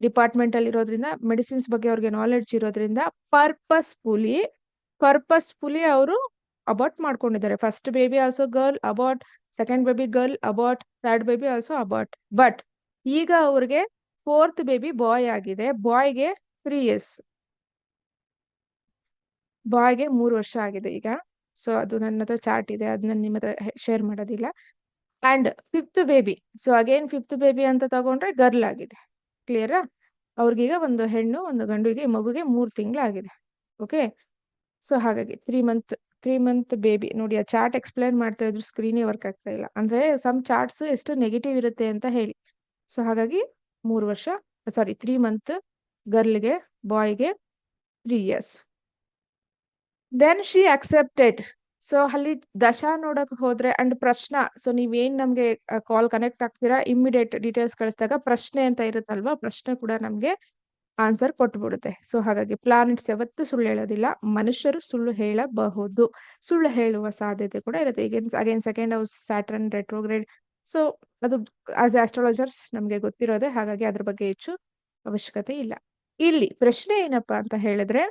department ಅಲ್ಲಿ ಇರೋದ್ರಿಂದ ಮೆಡಿಸಿನ್ಸ್ ಬಗ್ಗೆ ಅವ್ರಿಗೆ ನಾಲೆಡ್ಜ್ ಇರೋದ್ರಿಂದ ಪರ್ಪಸ್ಫುಲಿ ಪರ್ಪಸ್ಫುಲಿ ಅವರು ಅಬಾರ್ಟ್ ಮಾಡ್ಕೊಂಡಿದ್ದಾರೆ. First baby also girl abort second baby girl abort third baby also abort but ಈಗ ಅವ್ರಿಗೆ ಫೋರ್ತ್ ಬೇಬಿ ಬಾಯ್ ಆಗಿದೆ. ಬಾಯ್ಗೆ ತ್ರೀ ಇಯರ್ಸ್ ಬಾಯ್ಗೆ ಮೂರು ವರ್ಷ ಆಗಿದೆ ಈಗ. ಸೊ ಅದು ನನ್ನ ಹತ್ರ ಚಾರ್ಟ್ ಇದೆ. ಅದನ್ನ ನಿಮ್ಮ ಹತ್ರ ಶೇರ್ ಮಾಡೋದಿಲ್ಲ. And fifth baby so again fifth baby ಅಂತ ತಗೊಂಡ್ರೆ ಗರ್ಲ್ ಆಗಿದೆ. ಕ್ಲಿಯರಾ ಅವ್ರಿಗೀಗ ಒಂದು ಹೆಣ್ಣು, ಒಂದು ಗಂಡುಗೆ, ಮಗುಗೆ ಮೂರು ತಿಂಗಳಾಗಿದೆ. ಓಕೆ ಸೊ ಹಾಗಾಗಿ three month three month baby ನೋಡಿ, ಆ ಚಾರ್ಟ್ ಎಕ್ಸ್ಪ್ಲೇನ್ ಮಾಡ್ತಾ ಇದ್ರು ಸ್ಕ್ರೀನೇ ವರ್ಕ್ ಆಗ್ತಾ ಇಲ್ಲ. ಅಂದ್ರೆ ಸಮ್ ಚಾರ್ಟ್ಸ್ ಎಷ್ಟು ನೆಗೆಟಿವ್ ಇರುತ್ತೆ ಅಂತ ಹೇಳಿ. ಸೊ ಹಾಗಾಗಿ ಮೂರು ವರ್ಷ ಸಾರಿ ತ್ರೀ ಮಂತ್ ಗರ್ಲ್ಗೆ ಬಾಯ್ಗೆ three years then she accepted so ಅಲ್ಲಿ ದಶ ನೋಡಕ್ ಹೋದ್ರೆ ಅಂಡ್ ಪ್ರಶ್ನ ಸೊ ನೀವೇನ್ ನಮ್ಗೆ ಕಾಲ್ ಕನೆಕ್ಟ್ ಆಗ್ತೀರಾ? ಇಮ್ಮಿಡಿಯೇಟ್ ಡೀಟೇಲ್ಸ್ ಕಳಿಸಿದಾಗ ಪ್ರಶ್ನೆ ಅಂತ ಇರುತ್ತಲ್ವಾ? ಪ್ರಶ್ನೆ ಕೂಡ ನಮ್ಗೆ ಆನ್ಸರ್ ಕೊಟ್ಬಿಡುತ್ತೆ. ಸೊ ಹಾಗಾಗಿ ಪ್ಲಾನೆಟ್ಸ್ ಯಾವತ್ತೂ ಸುಳ್ಳು ಹೇಳೋದಿಲ್ಲ. ಮನುಷ್ಯರು ಸುಳ್ಳು ಹೇಳಬಹುದು. ಸುಳ್ಳು ಹೇಳುವ ಸಾಧ್ಯತೆ ಕೂಡ ಇರುತ್ತೆ. ಈಗ again second house Saturn retrograde so ಅದು ಆಸ್ ಆಸ್ಟ್ರಾಲಜರ್ಸ್ ನಮ್ಗೆ ಗೊತ್ತಿರೋದೆ. ಹಾಗಾಗಿ ಅದ್ರ ಬಗ್ಗೆ ಹೆಚ್ಚು ಅವಶ್ಯಕತೆ ಇಲ್ಲ. ಇಲ್ಲಿ ಪ್ರಶ್ನೆ ಏನಪ್ಪಾ ಅಂತ ಹೇಳಿದ್ರೆ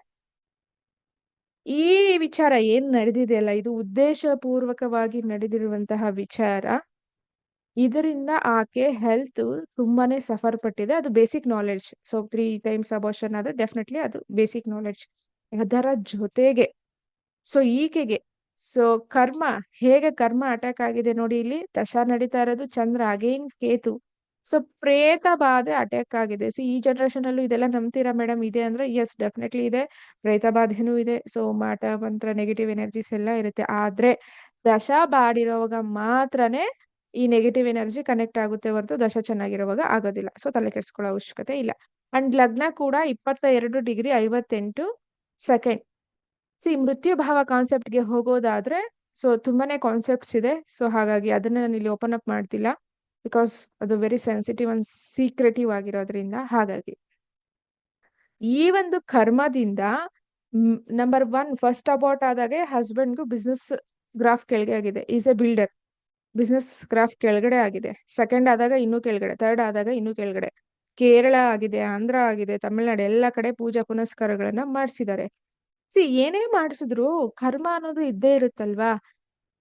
ಈ ವಿಚಾರ ಏನ್ ನಡೆದಿದೆಯಲ್ಲ ಇದು ಉದ್ದೇಶಪೂರ್ವಕವಾಗಿ ನಡೆದಿರುವಂತಹ ವಿಚಾರ. ಇದರಿಂದ ಆಕೆ ಹೆಲ್ತ್ ತುಂಬಾನೇ ಸಫರ್ ಪಟ್ಟಿದೆ. ಅದು basic knowledge so three times abortion ಆದ್ರೆ ಡೆಫಿನೆಟ್ಲಿ ಅದು ಬೇಸಿಕ್ ನಾಲೆಡ್ಜ್ ಅದರ ಜೊತೆಗೆ ಸೊ ಈಕೆಗೆ ಸೊ ಕರ್ಮ, ಹೇಗೆ ಕರ್ಮ ಅಟ್ಯಾಕ್ ಆಗಿದೆ ನೋಡಿ ಇಲ್ಲಿ. ದಶ ನಡೀತಾ ಇರೋದು ಚಂದ್ರ ಅಗೇನ್ ಕೇತು? ಸೊ ಪ್ರೇತ ಬಾಧೆ ಅಟ್ಯಾಕ್ ಆಗಿದೆ ಸಿ ಈ ಜನರೇಷನ್ ಅಲ್ಲೂ ಇದೆಲ್ಲ ನಂಬ್ತೀರಾ ಮೇಡಮ್ ಇದೆ ಅಂದ್ರೆ ಎಸ್ ಡೆಫಿನೆಟ್ಲಿ ಇದೆ. ಪ್ರೇತ ಬಾಧೆನೂ ಇದೆ. ಸೊ ಮಾಟ ಮಂತ್ರ ನೆಗೆಟಿವ್ ಎನರ್ಜೀಸ್ ಎಲ್ಲ ಇರುತ್ತೆ. ಆದ್ರೆ ದಶ ಬಾಡಿರೋವಾಗ ಮಾತ್ರನೇ ಈ ನೆಗೆಟಿವ್ ಎನರ್ಜಿ ಕನೆಕ್ಟ್ ಆಗುತ್ತೆ ಹೊರತು ದಶ ಚೆನ್ನಾಗಿರುವಾಗ ಆಗೋದಿಲ್ಲ. ಸೊ ತಲೆ ಕೆಡ್ಸ್ಕೊಳ್ಳೋ ಅವಶ್ಯಕತೆ ಇಲ್ಲ. ಅಂಡ್ ಲಗ್ನ ಕೂಡ ಇಪ್ಪತ್ತ ಎರಡು ಡಿಗ್ರಿ ಐವತ್ತೆಂಟು ಸೆಕೆಂಡ್ ಸಿ ಮೃತ್ಯು ಭಾವ ಕಾನ್ಸೆಪ್ಟ್ಗೆ ಹೋಗೋದಾದ್ರೆ ಸೊ ತುಂಬಾನೇ ಕಾನ್ಸೆಪ್ಟ್ಸ್ ಇದೆ. ಸೊ ಹಾಗಾಗಿ ಅದನ್ನ ನಾನು ಇಲ್ಲಿ ಓಪನ್ ಅಪ್ ಮಾಡ್ತಿಲ್ಲ. ಬಿಕಾಸ್ ಅದು ವೆರಿ ಸೆನ್ಸಿಟಿವ್ ಅಂಡ್ ಸೀಕ್ರೆಟಿವ್ ಆಗಿರೋದ್ರಿಂದ ಹಾಗಾಗಿ. ಈ ಒಂದು ಕರ್ಮದಿಂದ ನಂಬರ್ ಒನ್ ಫಸ್ಟ್ ಅಬೌಟ್ ಆದಾಗೆ ಹಸ್ಬೆಂಡ್ಗೂ ಬಿಸ್ನೆಸ್ ಗ್ರಾಫ್ ಕೆಳಗೆ ಆಗಿದೆ. Is a builder business graph ಕೆಳಗಡೆ ಆಗಿದೆ. ಸೆಕೆಂಡ್ ಆದಾಗ ಇನ್ನೂ ಕೆಳಗಡೆ. ಥರ್ಡ್ ಆದಾಗ ಇನ್ನೂ ಕೆಳಗಡೆ. ಕೇರಳ ಆಗಿದೆ, ಆಂಧ್ರ ಆಗಿದೆ, ತಮಿಳ್ನಾಡು ಎಲ್ಲ ಕಡೆ ಪೂಜಾ ಪುನಸ್ಕಾರಗಳನ್ನ ಮಾಡಿಸಿದ್ದಾರೆ. ಸಿ ಏನೇ ಮಾಡಿಸಿದ್ರು ಕರ್ಮ ಅನ್ನೋದು ಇದ್ದೇ ಇರುತ್ತಲ್ವಾ?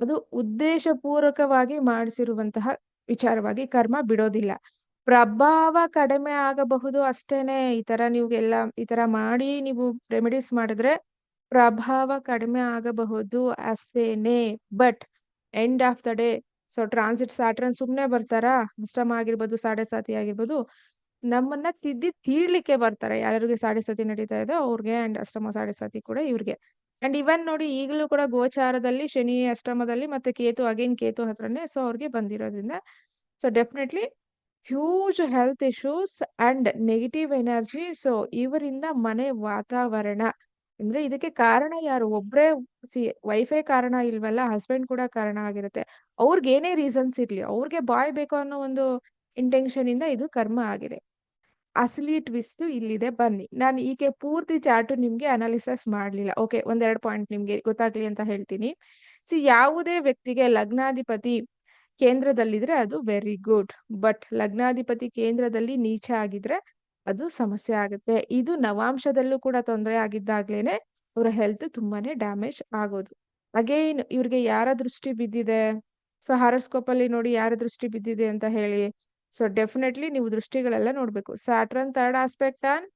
ಅದು ಉದ್ದೇಶಪೂರ್ವಕವಾಗಿ ಮಾಡಿಸಿರುವಂತಹ ವಿಚಾರವಾಗಿ ಕರ್ಮ ಬಿಡೋದಿಲ್ಲ. ಪ್ರಭಾವ ಕಡಿಮೆ ಆಗಬಹುದು ಅಷ್ಟೇನೆ ಈ ತರ ನೀವು ಎಲ್ಲ ಈ ತರ ಮಾಡಿ ನೀವು ರೆಮಿಡೀಸ್ ಮಾಡಿದ್ರೆ ಪ್ರಭಾವ ಕಡಿಮೆ ಆಗಬಹುದು ಅಷ್ಟೇನೆ. But end of the day so transit Saturn ಸುಮ್ನೆ ಬರ್ತಾರಾ? ಅಷ್ಟಮ ಆಗಿರ್ಬೋದು ಸಾಡೆ ಸಾತಿ ಆಗಿರ್ಬೋದು, ನಮ್ಮನ್ನ ತಿದ್ದಿ ತೀಡ್ಲಿಕ್ಕೆ ಬರ್ತಾರೆ. ಯಾರ್ಯಾರಿಗೆ ಸಾಡೆ ಸತಿ ನಡೀತಾ ಇದೆ, ಅವ್ರಿಗೆ ಅಂಡ್ ಅಷ್ಟಮ ಸಾಡೆ ಸಾತಿ ಕೂಡ ಇವ್ರಿಗೆ. ಅಂಡ್ ಇವನ್ ನೋಡಿ ಈಗಲೂ ಕೂಡ ಗೋಚಾರದಲ್ಲಿ, ಶನಿ ಅಷ್ಟಮದಲ್ಲಿ ಮತ್ತೆ ಕೇತು ಅಗೇನ್ ಕೇತು ಹತ್ರನೇ ಸೊ ಅವ್ರಿಗೆ ಬಂದಿರೋದ್ರಿಂದ so definitely huge health issues and negative energy so ಇವರಿಂದ ಮನೆ ವಾತಾವರಣ, ಅಂದ್ರೆ ಇದಕ್ಕೆ ಕಾರಣ ಯಾರು? ಒಬ್ರೇ ಸಿ ವೈಫೇ ಕಾರಣ ಇಲ್ವಲ್ಲ ಹಸ್ಬೆಂಡ್ ಕೂಡ ಕಾರಣ ಆಗಿರುತ್ತೆ. ಅವ್ರಿಗೆ ಏನೇ ರೀಸನ್ಸ್ ಇರ್ಲಿ, ಅವ್ರಿಗೆ ಬಾಯ್ ಬೇಕು ಅನ್ನೋ ಒಂದು ಇಂಟೆನ್ಷನ್ ಇಂದ ಇದು ಕರ್ಮ ಆಗಿದೆ. ಅಸಲಿ ಟ್ವಿಸ್ಟ್ ಇಲ್ಲಿದೆ, ಬನ್ನಿ. ನಾನು ಈಕೆ ಪೂರ್ತಿ ಚಾರ್ಟ್ ನಿಮ್ಗೆ ಅನಾಲಿಸಿಸ್ ಮಾಡ್ಲಿಲ್ಲ. ಓಕೆ ಒಂದೆರಡು ಪಾಯಿಂಟ್ ನಿಮ್ಗೆ ಗೊತ್ತಾಗ್ಲಿ ಅಂತ ಹೇಳ್ತೀನಿ. ಸಿ ಯಾವುದೇ ವ್ಯಕ್ತಿಗೆ ಲಗ್ನಾಧಿಪತಿ ಕೇಂದ್ರದಲ್ಲಿದ್ರೆ ಅದು ವೆರಿ ಗುಡ್ ಬಟ್ ಲಗ್ನಾಧಿಪತಿ ಕೇಂದ್ರದಲ್ಲಿ ನೀಚ ಆಗಿದ್ರೆ ಅದು ಸಮಸ್ಯೆ ಆಗುತ್ತೆ. ಇದು ನವಾಂಶದಲ್ಲೂ ಕೂಡ ತೊಂದರೆ ಆಗಿದ್ದಾಗ್ಲೇನೆ ಅವರ ಹೆಲ್ತ್ ತುಂಬಾನೇ ಡ್ಯಾಮೇಜ್ ಆಗೋದು. ಅಗೇನ್ ಇವ್ರಿಗೆ ಯಾರ ದೃಷ್ಟಿ ಬಿದ್ದಿದೆ? ಸೊ ಹಾರೋಸ್ಕೋಪ್ ಅಲ್ಲಿ ನೋಡಿ ಯಾರ ದೃಷ್ಟಿ ಬಿದ್ದಿದೆ ಅಂತ ಹೇಳಿ. ಸೊ ಡೆಫಿನೆಟ್ಲಿ ನೀವು ದೃಷ್ಟಿಗಳೆಲ್ಲ ನೋಡಬೇಕು. Saturn third aspect on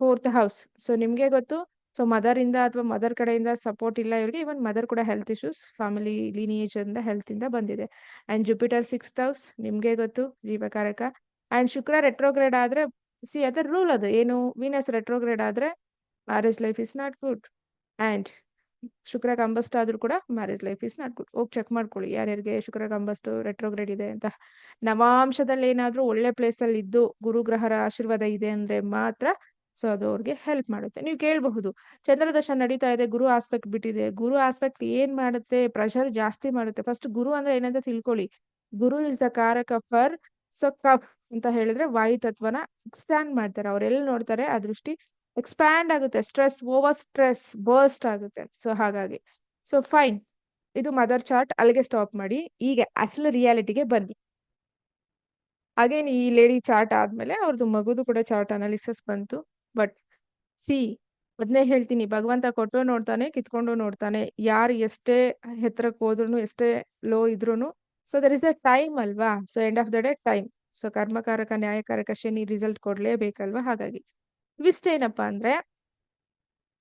fourth house so ನಿಮಗೆ ಗೊತ್ತು. ಸೊ ಮದರ್ ಇಂದ ಅಥವಾ ಮದರ್ ಕಡೆಯಿಂದ ಸಪೋರ್ಟ್ ಇಲ್ಲ ಇವರಿಗೆ. ಇವನ್ ಮದರ್ ಕೂಡ ಹೆಲ್ತ್ ಇಶ್ಯೂಸ್ ಫ್ಯಾಮಿಲಿ ಲೀನಿಯೇಜ್ ಇಂದ ಹೆಲ್ತ್ ಇಂದ ಬಂದಿದೆ. ಅಂಡ್ ಜುಪಿಟರ್ ಸಿಕ್ಸ್ ಹೌಸ್ ನಿಮಗೆ ಗೊತ್ತು, ಜೀವಕಾರಕ. ಅಂಡ್ ಶುಕ್ರ ರೆಟ್ರೋಗ್ರೇಡ್ ಆದ್ರೆ ಸಿ ಅದರ ರೂಲ್ ಅದು. ಏನು? ವೀನಸ್ ರೆಟ್ರೋಗ್ರೇಡ್ ಆದ್ರೆ marriage life is not good and Shukra combust ಆದ್ರೂ ಕೂಡ marriage life is not good ಹೋಗಿ ಚೆಕ್ ಮಾಡ್ಕೊಳ್ಳಿ. ಯಾರ್ಯಾರಿಗೆ ಶುಕ್ರ ಕಂಬಸ್ಟ್ ರೆಟ್ರೋಗ್ರೇಡ್ ಇದೆ ಅಂತ. ನವಾಂಶದಲ್ಲಿ ಏನಾದ್ರೂ ಒಳ್ಳೆ ಪ್ಲೇಸ್ ಅಲ್ಲಿ ಇದ್ದು ಗುರುಗ್ರಹರ ಆಶೀರ್ವಾದ ಇದೆ ಅಂದ್ರೆ ಮಾತ್ರ ಸೊ ಅದು ಅವ್ರಿಗೆ ಹೆಲ್ಪ್ ಮಾಡುತ್ತೆ. ನೀವು ಕೇಳಬಹುದು. ಚಂದ್ರದಶ ನಡೀತಾ ಇದೆ, ಗುರು ಆಸ್ಪೆಕ್ಟ್ ಬಿಟ್ಟಿದೆ. ಗುರು ಆಸ್ಪೆಕ್ಟ್ ಏನ್ ಮಾಡುತ್ತೆ? ಪ್ರೆಷರ್ ಜಾಸ್ತಿ ಮಾಡುತ್ತೆ. ಫಸ್ಟ್ ಗುರು ಅಂದ್ರೆ ಏನಂತ ತಿಳ್ಕೊಳ್ಳಿ. Guru is the karaka for so cough ಅಂತ ಹೇಳಿದ್ರೆ ವಾಯು ತತ್ವನ ಸ್ಟ್ಯಾಂಡ್ ಮಾಡ್ತಾರೆ. ಅವ್ರೆಲ್ಲಿ ನೋಡ್ತಾರೆ ಆ ದೃಷ್ಟಿ ಎಕ್ಸ್ಪ್ಯಾಂಡ್ ಆಗುತ್ತೆ ಸ್ಟ್ರೆಸ್ ಓವರ್ ಸ್ಟ್ರೆಸ್ ಬರ್ಸ್ಟ್ ಆಗುತ್ತೆ. ಸೊ ಹಾಗಾಗಿ. ಸೊ ಫೈನ್ ಇದು ಮದರ್ ಚಾರ್ಟ್ ಅಲ್ಲಿಗೆ ಸ್ಟಾಪ್ ಮಾಡಿ. ಈಗ ಅಸಲು ರಿಯಾಲಿಟಿಗೆ ಬನ್ನಿ. ಅಗೇನ್ ಈ ಲೇಡಿ ಚಾರ್ಟ್ ಆದ್ಮೇಲೆ ಅವ್ರದ್ದು ಮಗುದು ಕೂಡ ಚಾರ್ಟ್ ಅನಾಲಿಸಿಸ್ ಬಂತು. ಬಟ್ ಸಿ ಅದನ್ನೇ ಹೇಳ್ತೀನಿ. ಭಗವಂತ ಕೊಟ್ಟು ನೋಡ್ತಾನೆ, ಕಿತ್ಕೊಂಡು ನೋಡ್ತಾನೆ. ಯಾರು ಎಷ್ಟೇ ಎತ್ತರಕ್ಕೆ ಹೋದ್ರು ಎಷ್ಟೇ ಲೋ ಇದ್ರು so there is a time ಅಲ್ವಾ? So end of the day time so ಕರ್ಮಕಾರಕ, ನ್ಯಾಯಕಾರಕ ಶನಿ ರಿಸಲ್ಟ್ ಕೊಡ್ಲೇಬೇಕಲ್ವಾ? ಹಾಗಾಗಿ. ಟ್ವಿಸ್ಟ್ ಏನಪ್ಪಾ ಅಂದ್ರೆ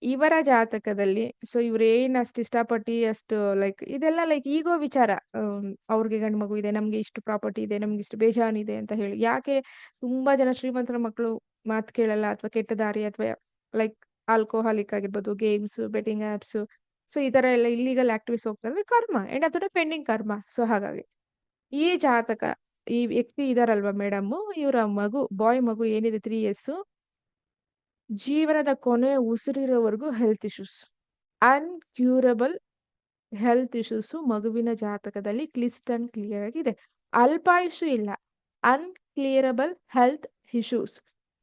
ಇವರ ಜಾತಕದಲ್ಲಿ ಸೊ ಇವ್ರು ಏನ್ ಅಷ್ಟು ಇಷ್ಟಪಟ್ಟು ಅಷ್ಟು ಲೈಕ್ ಇದೆಲ್ಲ ಲೈಕ್ ಈಗೋ ವಿಚಾರ. ಅವ್ರಿಗೆ ಗಂಡು ಮಗು ಇದೆ, ನಮ್ಗೆ ಇಷ್ಟು ಪ್ರಾಪರ್ಟಿ ಇದೆ, ನಮ್ಗೆ ಇಷ್ಟು ಇದೆ ಅಂತ ಹೇಳಿ. ಯಾಕೆ ತುಂಬಾ ಜನ ಶ್ರೀಮಂತರ ಮಕ್ಕಳು ಮಾತು ಕೇಳಲ್ಲ ಅಥವಾ ಕೆಟ್ಟ ದಾರಿ ಅಥವಾ ಲೈಕ್ ಆಲ್ಕೋಹಾಲಿಕ್ ಆಗಿರ್ಬೋದು ಗೇಮ್ಸ್ ಬೆಟ್ಟಿಂಗ್ ಆಪ್ಸ್ ಸೊ ಈ ತರ ಎಲ್ಲ ಇಲ್ಲಿಗಲ್ ಆಕ್ಟಿವಿಸ್ ಹೋಗ್ತಾರೆ karma and the pending karma. So ಹಾಗಾಗಿ ಈ ಜಾತಕ, ಈ ವ್ಯಕ್ತಿ ಇದಾರಲ್ವಾ ಮೇಡಮ್ ಇವರ ಮಗು ಬಾಯ್ ಮಗು ಏನಿದೆ ತ್ರೀ ಇಯರ್ಸ್ ಜೀವನದ ಕೊನೆ ಉಸಿರಿರೋವರೆಗೂ health issues incurable health issues ಮಗುವಿನ ಜಾತಕದಲ್ಲಿ ಕ್ಲಿಸ್ಟ್ ಅಂಡ್ ಕ್ಲಿಯರ್ ಆಗಿದೆ. ಅಲ್ಪಾಯುಷು ಇಲ್ಲ. ಅನ್ಕ್ಲಿಯರಬಲ್ health issues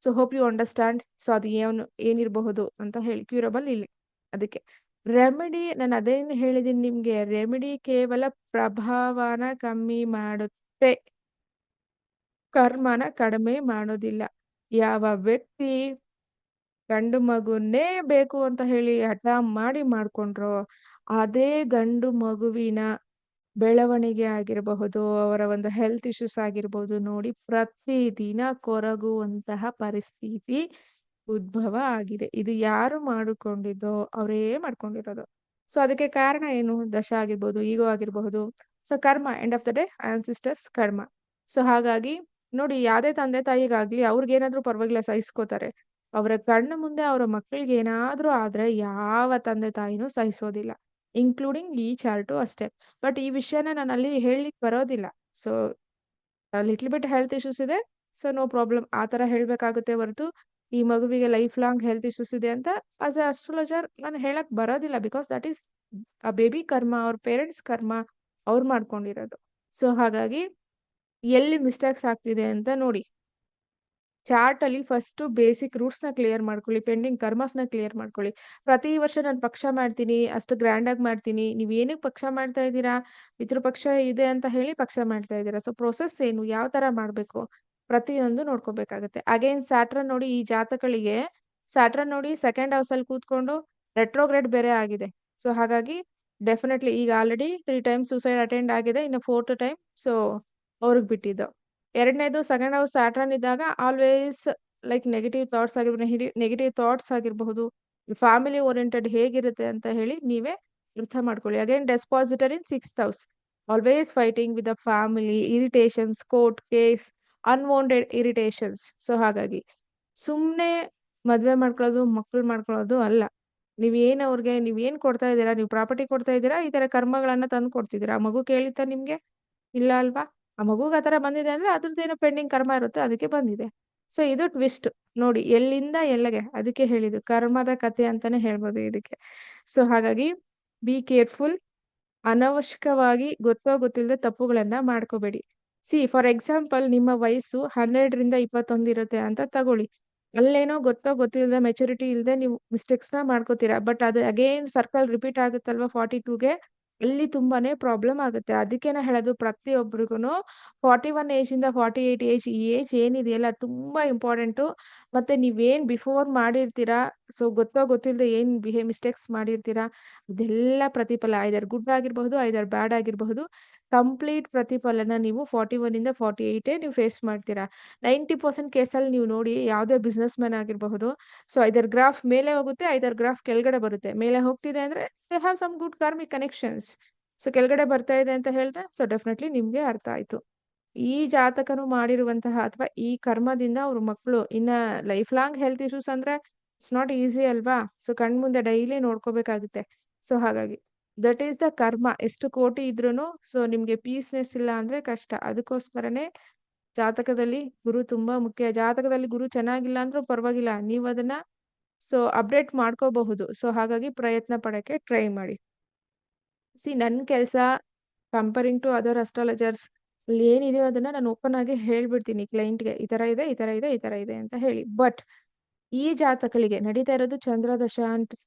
so hope you understand so ಅದು ಏನು, ಏನಿರಬಹುದು ಅಂತ ಹೇಳಿ. ಕ್ಯೂರಬಲ್ ಇಲ್ಲ ಅದಕ್ಕೆ. ರೆಮಿಡಿ ನಾನು ಅದೇನು ಹೇಳಿದೀನಿ ನಿಮ್ಗೆ. ರೆಮಿಡಿ ಕೇವಲ ಪ್ರಭಾವನ ಕಮ್ಮಿ ಮಾಡುತ್ತೆ. ಕರ್ಮನ ಕಡಿಮೆ ಮಾಡೋದಿಲ್ಲ. ಯಾವ ವ್ಯಕ್ತಿ ಗಂಡು ಮಗುನೇ ಬೇಕು ಅಂತ ಹೇಳಿ ಹಠ ಮಾಡಿ ಮಾಡ್ಕೊಂಡ್ರೋ, ಅದೇ ಗಂಡು ಮಗುವಿನ ಬೆಳವಣಿಗೆ ಆಗಿರಬಹುದು, ಅವರ ಒಂದು ಹೆಲ್ತ್ ಇಶ್ಯೂಸ್ ಆಗಿರ್ಬೋದು ನೋಡಿ ಪ್ರತಿದಿನ ಕೊರಗುವಂತಹ ಪರಿಸ್ಥಿತಿ ಉದ್ಭವ ಆಗಿದೆ. ಇದು ಯಾರು ಮಾಡಿಕೊಂಡಿದ್ದೋ ಅವರೇ ಮಾಡ್ಕೊಂಡಿರೋದು. ಸೊ ಅದಕ್ಕೆ ಕಾರಣ ಏನು? ದಶ ಆಗಿರ್ಬೋದು, ಈಗೋ ಆಗಿರಬಹುದು. So karma end of the day ancestors karma. So ಹಾಗಾಗಿ ನೋಡಿ, ಯಾವುದೇ ತಂದೆ ತಾಯಿಗಾಗ್ಲಿ ಅವ್ರಿಗೇನಾದ್ರೂ ಪರವಾಗಿಲ್ಲ, ಸಹಿಸ್ಕೋತಾರೆ. ಅವರ ಕಣ್ಣ ಮುಂದೆ ಅವರ ಮಕ್ಕಳಿಗೆ ಏನಾದ್ರೂ ಆದ್ರೆ ಯಾವ ತಂದೆ ತಾಯಿನೂ ಸಹಿಸೋದಿಲ್ಲ ಇನ್ಕ್ಲೂಡಿಂಗ್ ಈ ಚಾರ್ಟು ಅಷ್ಟೇ. ಬಟ್ ಈ ವಿಷಯನ ನಾನು ಅಲ್ಲಿ ಹೇಳಲಿಕ್ಕೆ ಬರೋದಿಲ್ಲ. So little bit health issues ಇದೆ. ಸೊ ನೋ ಪ್ರಾಬ್ಲಮ್ ಆ ತರ ಹೇಳಬೇಕಾಗುತ್ತೆ ಹೊರತು ಈ ಮಗುವಿಗೆ ಲೈಫ್ ಲಾಂಗ್ ಹೆಲ್ತ್ ಇಶ್ಯೂಸ್ ಇದೆ ಅಂತ ಆಸ್ ಎ ಅಸ್ಟ್ರಾಲಜರ್ ನಾನು ಹೇಳಕ್ ಬರೋದಿಲ್ಲ because that is a baby karma ಅವ್ರ ಪೇರೆಂಟ್ಸ್ ಕರ್ಮ ಅವ್ರು ಮಾಡ್ಕೊಂಡಿರೋದು. ಸೊ ಹಾಗಾಗಿ ಎಲ್ಲಿ ಮಿಸ್ಟೇಕ್ಸ್ ಆಗ್ತಿದೆ ಅಂತ ನೋಡಿ. ಚಾರ್ಟ್ ಅಲ್ಲಿ ಫಸ್ಟ್ ಬೇಸಿಕ್ ರೂಟ್ಸ್ನ ಕ್ಲಿಯರ್ ಮಾಡ್ಕೊಳ್ಳಿ ಪೆಂಡಿಂಗ್ ಕರ್ಮಸ್ನ ಕ್ಲಿಯರ್ ಮಾಡ್ಕೊಳ್ಳಿ. ಪ್ರತಿ ವರ್ಷ ನಾನು ಪಕ್ಷ ಮಾಡ್ತೀನಿ, ಅಷ್ಟು ಗ್ರ್ಯಾಂಡ್ ಆಗಿ ಮಾಡ್ತೀನಿ. ನೀವು ಏನಕ್ಕೆ ಪಕ್ಷ ಮಾಡ್ತಾ ಇದ್ದೀರಾ? ಪಕ್ಷ ಇದೆ ಅಂತ ಹೇಳಿ ಪಕ್ಷ ಮಾಡ್ತಾ ಇದ್ದೀರಾ? ಸೊ ಪ್ರೊಸೆಸ್ ಏನು? ಯಾವ ತರ ಮಾಡ್ಬೇಕು? ಪ್ರತಿಯೊಂದು ನೋಡ್ಕೋಬೇಕಾಗತ್ತೆ. ಅಗೇನ್ ಸ್ಯಾಟ್ರನ್ ನೋಡಿ ಈ ಜಾತಕಗಳಿಗೆ ಸ್ಯಾಟ್ರನ್ ನೋಡಿ ಸೆಕೆಂಡ್ ಹೌಸ್ ಅಲ್ಲಿ ಕೂತ್ಕೊಂಡು ರೆಟ್ರೋಗ್ರೇಡ್ ಬೇರೆ ಆಗಿದೆ. ಸೊ ಹಾಗಾಗಿ ಡೆಫಿನೆಟ್ಲಿ ಈಗ already three times suicide attend ಆಗಿದೆ, ಇನ್ನು ಫೋರ್ತ್ ಟೈಮ್ ಸೊ ಅವ್ರಿಗೆ ಬಿಟ್ಟಿದ್ದು. ಎರಡನೇದು ಸೆಕೆಂಡ್ ಹೌಸ್ ಸ್ಯಾಟ್ರನ್ ಇದ್ದಾಗ ಆಲ್ವೇಸ್ ಲೈಕ್ ನೆಗೆಟಿವ್ ಥಾಟ್ಸ್ ಆಗಿರ್ಬೋದು ನೆಗೆಟಿವ್ ಥಾಟ್ಸ್ ಆಗಿರಬಹುದು ಫ್ಯಾಮಿಲಿ ಓರಿಯೆಂಟೆಡ್ ಹೇಗಿರುತ್ತೆ ಅಂತ ಹೇಳಿ ನೀವೇ ಅರ್ಥ ಮಾಡ್ಕೊಳ್ಳಿ. Again dispositor in six house always fighting with the family irritations court case unwanted irritations so ಹಾಗಾಗಿ ಸುಮ್ಮನೆ ಮದುವೆ ಮಾಡ್ಕೊಳ್ಳೋದು ಮಕ್ಕಳು ಮಾಡ್ಕೊಳ್ಳೋದು ಅಲ್ಲ. ನೀವೇನ್ ಅವ್ರಿಗೆ ಏನು ಕೊಡ್ತಾ ಇದ್ದೀರಾ, ನೀವು ಪ್ರಾಪರ್ಟಿ ಕೊಡ್ತಾ ಇದ್ದೀರಾ, ಈ ತರ ಕರ್ಮಗಳನ್ನು ತಂದು ಕೊಡ್ತಿದ್ದೀರಾ? ಮಗು ಕೇಳಿತಾ ನಿಮಗೆ, ಇಲ್ಲ ಅಲ್ವಾ? ಆ ಮಗುಗೆ ಆ ತರ ಬಂದಿದೆ ಅಂದ್ರೆ ಅದ್ರದ್ದೇನೋ ಪೆಂಡಿಂಗ್ ಕರ್ಮ ಇರುತ್ತೆ, ಅದಕ್ಕೆ ಬಂದಿದೆ. ಸೊ ಇದು ಟ್ವಿಸ್ಟ್ ನೋಡಿ, ಎಲ್ಲಿಂದ ಎಲ್ಲಗೆ? ಅದಕ್ಕೆ ಹೇಳಿದ್ದು. ಕರ್ಮದ ಕಥೆ ಅಂತಾನೆ ಹೇಳ್ಬೋದು ಇದಕ್ಕೆ. ಸೊ ಹಾಗಾಗಿ ಬಿ ಕೇರ್ಫುಲ್ ಅನವಶ್ಯಕವಾಗಿ ಗೊತ್ತೋ ಗೊತ್ತಿಲ್ಲದೆ ತಪ್ಪುಗಳನ್ನ ಮಾಡ್ಕೋಬೇಡಿ. ಸಿ ಫಾರ್ ಎಕ್ಸಾಂಪಲ್ ನಿಮ್ಮ ವಯಸ್ಸು ಹನ್ನೆರಡರಿಂದ ಇಪ್ಪತ್ತೊಂದು ಇರುತ್ತೆ ಅಂತ ತಗೊಳ್ಳಿ. ಅಲ್ಲೇನೋ ಗೊತ್ತೋ ಗೊತ್ತಿಲ್ಲದೆ ಮೆಚುರಿಟಿ ಇಲ್ಲದೆ ನೀವು ಮಿಸ್ಟೇಕ್ಸ್ನ ಮಾಡ್ಕೋತೀರಾ. ಬಟ್ ಅದು ಅಗೇನ್ ಸರ್ಕಲ್ ರಿಪೀಟ್ ಆಗುತ್ತಲ್ವಾ ಫಾರ್ಟಿ ಟೂಗೆ ಅಲ್ಲಿ ತುಂಬಾನೇ ಪ್ರಾಬ್ಲಮ್ ಆಗುತ್ತೆ. ಅದಕ್ಕೆ ನಾ ಹೇಳೋದು ಪ್ರತಿಯೊಬ್ಬರಿಗೂ ಫಾರ್ಟಿ ಒನ್ ಏಜಿಂದ ಫಾರ್ಟಿ ಏಯ್ಟ್ ಏಜ್ ಈ ಏಜ್ ಏನಿದೆಯಲ್ಲ ತುಂಬಾ ಇಂಪಾರ್ಟೆಂಟು. ಮತ್ತೆ ನೀವೇನು ಬಿಫೋರ್ ಮಾಡಿರ್ತೀರಾ ಸೊ ಗೊತ್ತೋ ಗೊತ್ತಿಲ್ಲದೆ ಏನ್ ಬಿಹೇ ಮಿಸ್ಟೇಕ್ಸ್ ಮಾಡಿರ್ತೀರಾ? ಅದೆಲ್ಲ ಪ್ರತಿಫಲ ಐದರ್ ಗುಡ್ ಆಗಿರಬಹುದು ಐದರ್ ಬ್ಯಾಡ್ ಆಗಿರಬಹುದು. ಕಂಪ್ಲೀಟ್ ಪ್ರತಿಫಲನ ನೀವು ಫಾರ್ಟಿ ಒನ್ ಇಂದ ಫಾರ್ಟಿ ಏಟೇ ನೀವು ಫೇಸ್ ಮಾಡ್ತೀರಾ. ನೈಂಟಿ ಪರ್ಸೆಂಟ್ ಕೇಸಲ್ಲಿ ನೀವು ನೋಡಿ ಯಾವುದೇ ಬಿಸ್ನೆಸ್ ಮ್ಯಾನ್ ಆಗಿರಬಹುದು. ಸೊ ಐದರ್ ಗ್ರಾಫ್ ಮೇಲೆ ಹೋಗುತ್ತೆ ಐದರ್ ಗ್ರಾಫ್ ಕೆಳಗಡೆ ಬರುತ್ತೆ. ಮೇಲೆ ಹೋಗ್ತಿದೆ ಅಂದ್ರೆ they have some good karmic connections so ಕೆಳಗಡೆ ಬರ್ತಾ ಇದೆ ಅಂತ ಹೇಳಿದ್ರೆ ಸೊ ಡೆಫಿನೆಟ್ಲಿ ನಿಮ್ಗೆ ಅರ್ಥ ಆಯ್ತು. ಈ ಜಾತಕನು ಮಾಡಿರುವಂತಹ ಅಥವಾ ಈ ಕರ್ಮದಿಂದ ಅವ್ರ ಮಕ್ಕಳು ಇನ್ನ ಲೈಫ್ ಲಾಂಗ್ ಹೆಲ್ತ್ ಇಶ್ಯೂಸ್ ಅಂದ್ರೆ ಇಟ್ಸ್ ನಾಟ್ ಈಸಿ ಅಲ್ವಾ? ಸೊ ಕಣ್ಮುಂದೆ ಡೈಲಿ ನೋಡ್ಕೋಬೇಕಾಗುತ್ತೆ. ಸೊ ಹಾಗಾಗಿ ದಟ್ ಈಸ್ ದ ಕರ್ಮ ಎಷ್ಟು ಕೋಟಿ ಇದ್ರೂನು ಸೊ ನಿಮ್ಗೆ ಪೀಸ್ನೆಸ್ ಇಲ್ಲ ಅಂದ್ರೆ ಕಷ್ಟ. ಅದಕ್ಕೋಸ್ಕರನೇ ಜಾತಕದಲ್ಲಿ ಗುರು ತುಂಬಾ ಮುಖ್ಯ. ಜಾತಕದಲ್ಲಿ ಗುರು ಚೆನ್ನಾಗಿಲ್ಲ ಅಂದ್ರು ಪರವಾಗಿಲ್ಲ. ನೀವು ಅದನ್ನ ಸೊ ಅಪ್ಡೇಟ್ ಮಾಡ್ಕೋಬಹುದು. ಸೊ ಹಾಗಾಗಿ ಪ್ರಯತ್ನ ಪಡಕ್ಕೆ ಟ್ರೈ ಮಾಡಿ. ಸಿ ನನ್ನ ಕೆಲಸ ಕಂಪೇರಿಂಗ್ ಟು ಅದರ್ ಅಸ್ಟ್ರಾಲಜರ್ಸ್ ಅಲ್ಲಿ ಏನಿದೆಯೋ ಅದನ್ನ ನಾನು ಓಪನ್ ಆಗಿ ಹೇಳ್ಬಿಡ್ತೀನಿ ಕ್ಲೈಂಟ್ಗೆ ಈ ತರ ಇದೆ, ಈ ತರ ಇದೆ, ಈ ತರ ಇದೆ ಅಂತ ಹೇಳಿ. ಬಟ್ ಈ ಜಾತಕಗಳಿಗೆ ನಡೀತಾ ಇರೋದು ಚಂದ್ರ ದಶ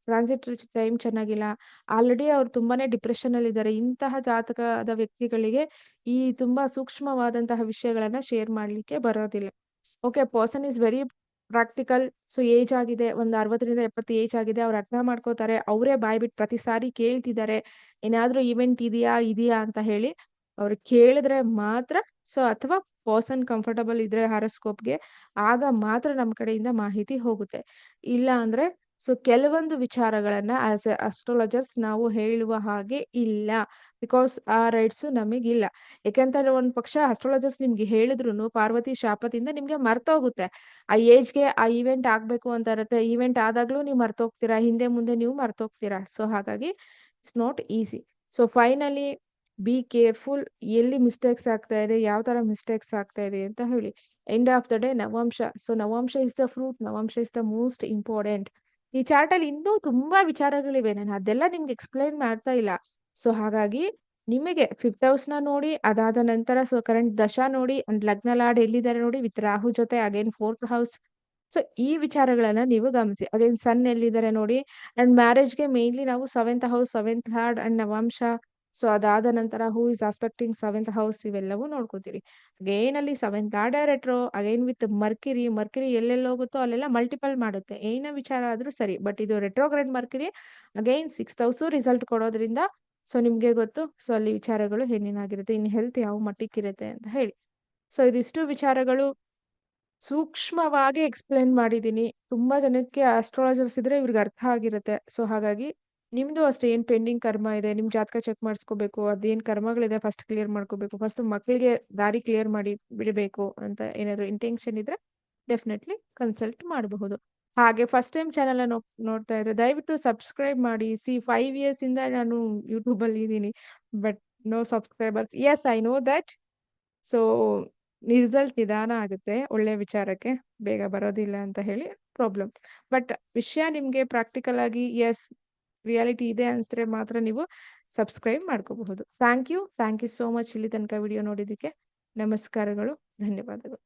ಟ್ರಾನ್ಸಿಟ್ ಟೈಮ್ ಚೆನ್ನಾಗಿಲ್ಲ. ಆಲ್ರೆಡಿ ಅವ್ರು ತುಂಬಾನೇ ಡಿಪ್ರೆಷನ್ ಅಲ್ಲಿ ಇದ್ದಾರೆ. ಇಂತಹ ಜಾತಕದ ವ್ಯಕ್ತಿಗಳಿಗೆ ಈ ತುಂಬಾ ಸೂಕ್ಷ್ಮವಾದಂತಹ ವಿಷಯಗಳನ್ನ ಶೇರ್ ಮಾಡ್ಲಿಕ್ಕೆ ಬರೋದಿಲ್ಲ. Okay person is very practical so age ಆಗಿದೆ. ಒಂದು ಅರವತ್ತರಿಂದ ಎಪ್ಪತ್ತು ಏಜ್ ಆಗಿದೆ. ಅವ್ರು ಅರ್ಥ ಮಾಡ್ಕೋತಾರೆ. ಅವರೇ ಬಾಯ್ಬಿಟ್ಟು ಪ್ರತಿ ಸಾರಿ ಕೇಳ್ತಿದ್ದಾರೆ. ಏನಾದ್ರೂ ಇವೆಂಟ್ ಇದೆಯಾ ಇದೆಯಾ ಅಂತ ಹೇಳಿ ಅವ್ರು ಕೇಳಿದ್ರೆ ಮಾತ್ರ, ಸೊ ಅಥವಾ ಪರ್ಸನ್ ಕಂಫರ್ಟಬಲ್ ಇದ್ರೆ ಹಾರೋಸ್ಕೋಪ್ಗೆ, ಆಗ ಮಾತ್ರ ನಮ್ಮ ಕಡೆಯಿಂದ ಮಾಹಿತಿ ಹೋಗುತ್ತೆ. ಇಲ್ಲ ಅಂದ್ರೆ, ಸೊ ಕೆಲವೊಂದು ವಿಚಾರಗಳನ್ನ ಆಸ್ ಎ ಅಸ್ಟ್ರಾಲಜರ್ಸ್ ನಾವು ಹೇಳುವ ಹಾಗೆ ಇಲ್ಲ ಬಿಕಾಸ್ ಆ ರೈಟ್ಸು ನಮಗಿಲ್ಲ. ಯಾಕೆಂತಂದ್ರೆ ಒಂದ್ ಪಕ್ಷ ಅಸ್ಟ್ರಾಲಜರ್ಸ್ ನಿಮ್ಗೆ ಹೇಳಿದ್ರು ಪಾರ್ವತಿ ಶಾಪದಿಂದ ನಿಮ್ಗೆ ಮರ್ತೋಗುತ್ತೆ. ಆ ಏಜ್ಗೆ ಆ ಇವೆಂಟ್ ಆಗ್ಬೇಕು ಅಂತ ಇರುತ್ತೆ ಇವೆಂಟ್ ಆದಾಗ್ಲೂ ನೀವು ಮರ್ತೋಗ್ತೀರಾ, ಹಿಂದೆ ಮುಂದೆ ನೀವು ಮರ್ತೋಗ್ತೀರಾ. ಸೊ ಹಾಗಾಗಿ it's not easy so finally be careful ಎಲ್ಲಿ ಮಿಸ್ಟೇಕ್ಸ್ ಆಗ್ತಾ ಇದೆ, ಯಾವ ತರ ಮಿಸ್ಟೇಕ್ಸ್ ಆಗ್ತಾ ಇದೆ ಅಂತ ಹೇಳಿ. End of the day ನವಾಂಶ. So ನವಾಂಶ is the fruit ನವಾಂಶ is the most important ಈ ಚಾರ್ಟ್ ಅಲ್ಲಿ ಇನ್ನೂ ತುಂಬಾ ವಿಚಾರಗಳಿವೆ. ನಾನು ಅದೆಲ್ಲ ನಿಮ್ಗೆ ಎಕ್ಸ್ಪ್ಲೈನ್ ಮಾಡ್ತಾ ಇಲ್ಲ. ಸೊ ಹಾಗಾಗಿ ನಿಮಗೆ ಫಿಫ್ತ್ ಹೌಸ್ನ ನೋಡಿ, ಅದಾದ ನಂತರ ಸೊ ಕರೆಂಟ್ ದಶಾ ನೋಡಿ ಅಂಡ್ ಲಗ್ನ ಲಾಡ್ ಎಲ್ಲಿದ್ದಾರೆ ನೋಡಿ ವಿತ್ ರಾಹು ಜೊತೆ ಅಗೇನ್ ಫೋರ್ತ್ ಹೌಸ್ ಸೊ ಈ ವಿಚಾರಗಳನ್ನ ನೀವು ಗಮನಿಸಿ. ಅಗೇನ್ ಸನ್ ಎಲ್ಲಿದ್ದಾರೆ ನೋಡಿ ಅಂಡ್ ಮ್ಯಾರೇಜ್ಗೆ ಮೇನ್ಲಿ ನಾವು seventh house seventh hard and ನವಾಂಶ. So ಅದಾದ ನಂತರ who is aspecting seventh house ಇವೆಲ್ಲವೂ ನೋಡ್ಕೋತೀರಿ. ಅಗೇನ್ ಅಲ್ಲಿ ಸೆವೆಂತ್ ಆ retro again with Mercury Mercury ಎಲ್ಲೆಲ್ಲಿ ಹೋಗುತ್ತೋ ಅಲ್ಲೆಲ್ಲ ಮಲ್ಟಿಪಲ್ ಮಾಡುತ್ತೆ. ಏನ ವಿಚಾರ ಆದ್ರೂ ಸರಿ ಬಟ್ ಇದು retrograde Mercury again six house result ಕೊಡೋದ್ರಿಂದ ಸೊ ನಿಮ್ಗೆ ಗೊತ್ತು ಸೊ ಅಲ್ಲಿ ವಿಚಾರಗಳು ಏನೇನಾಗಿರುತ್ತೆ ಇನ್ ಹೆಲ್ತ್ ಯಾವ ಮಟ್ಟಕ್ಕಿರುತ್ತೆ ಅಂತ ಹೇಳಿ. ಸೊ ಇದಿಷ್ಟು ವಿಚಾರಗಳು ಸೂಕ್ಷ್ಮವಾಗಿ ಎಕ್ಸ್ಪ್ಲೇನ್ ಮಾಡಿದ್ದೀನಿ. ತುಂಬಾ ಜನಕ್ಕೆ ಆಸ್ಟ್ರಾಲಜರ್ಸ್ ಇದ್ರೆ ಇವ್ರಿಗೆ ಅರ್ಥ ಆಗಿರುತ್ತೆ. ಸೊ ಹಾಗಾಗಿ ನಿಮ್ದು ಅಷ್ಟೇ ಏನ್ ಪೆಂಡಿಂಗ್ ಕರ್ಮ ಇದೆ, ನಿಮ್ ಜಾತಕ ಚೆಕ್ ಮಾಡಿಸ್ಕೋಬೇಕು ಅದೇನ್ ಕರ್ಮಗಳಿದೆ ಫಸ್ಟ್ ಕ್ಲಿಯರ್ ಮಾಡ್ಕೋಬೇಕು ಫಸ್ಟ್ ಮಕ್ಕಳಿಗೆ ದಾರಿ ಕ್ಲಿಯರ್ ಮಾಡಿ ಬಿಡಬೇಕು ಅಂತ ಏನಾದ್ರು ಇಂಟೆನ್ಷನ್ ಇದ್ರೆ ಡೆಫಿನೆಟ್ಲಿ ಕನ್ಸಲ್ಟ್ ಮಾಡಬಹುದು. ಹಾಗೆ ಫಸ್ಟ್ ಟೈಮ್ ಚಾನಲ್ ನೋಡ್ತಾ ಇದ್ರೆ ದಯವಿಟ್ಟು ಸಬ್ಸ್ಕ್ರೈಬ್ ಮಾಡಿ. ಸಿ ಫೈವ್ ಇಯರ್ಸ್ ಇಂದ ನಾನು ಯೂಟ್ಯೂಬ್ ಅಲ್ಲಿ ಇದ್ದೀನಿ but no subscribers yes I know that so result ನಿಧಾನ ಆಗುತ್ತೆ. ಒಳ್ಳೆ ವಿಚಾರಕ್ಕೆ ಬೇಗ ಬರೋದಿಲ್ಲ ಅಂತ ಹೇಳಿ ಪ್ರಾಬ್ಲಮ್ ಬಟ್ ವಿಷಯ ನಿಮ್ಗೆ ಪ್ರಾಕ್ಟಿಕಲ್ ಆಗಿ ಎಸ್ ರಿಯಾಲಿಟಿ ಇದೆ ಅನ್ಸಿದ್ರೆ ಮಾತ್ರ ನೀವು ಸಬ್ಸ್ಕ್ರೈಬ್ ಮಾಡ್ಕೋಬಹುದು. Thank you. Thank you so much ಇಲ್ಲಿ ತನಕ ವಿಡಿಯೋ ನೋಡಿದ್ದಕ್ಕೆ. ನಮಸ್ಕಾರಗಳು. ಧನ್ಯವಾದಗಳು.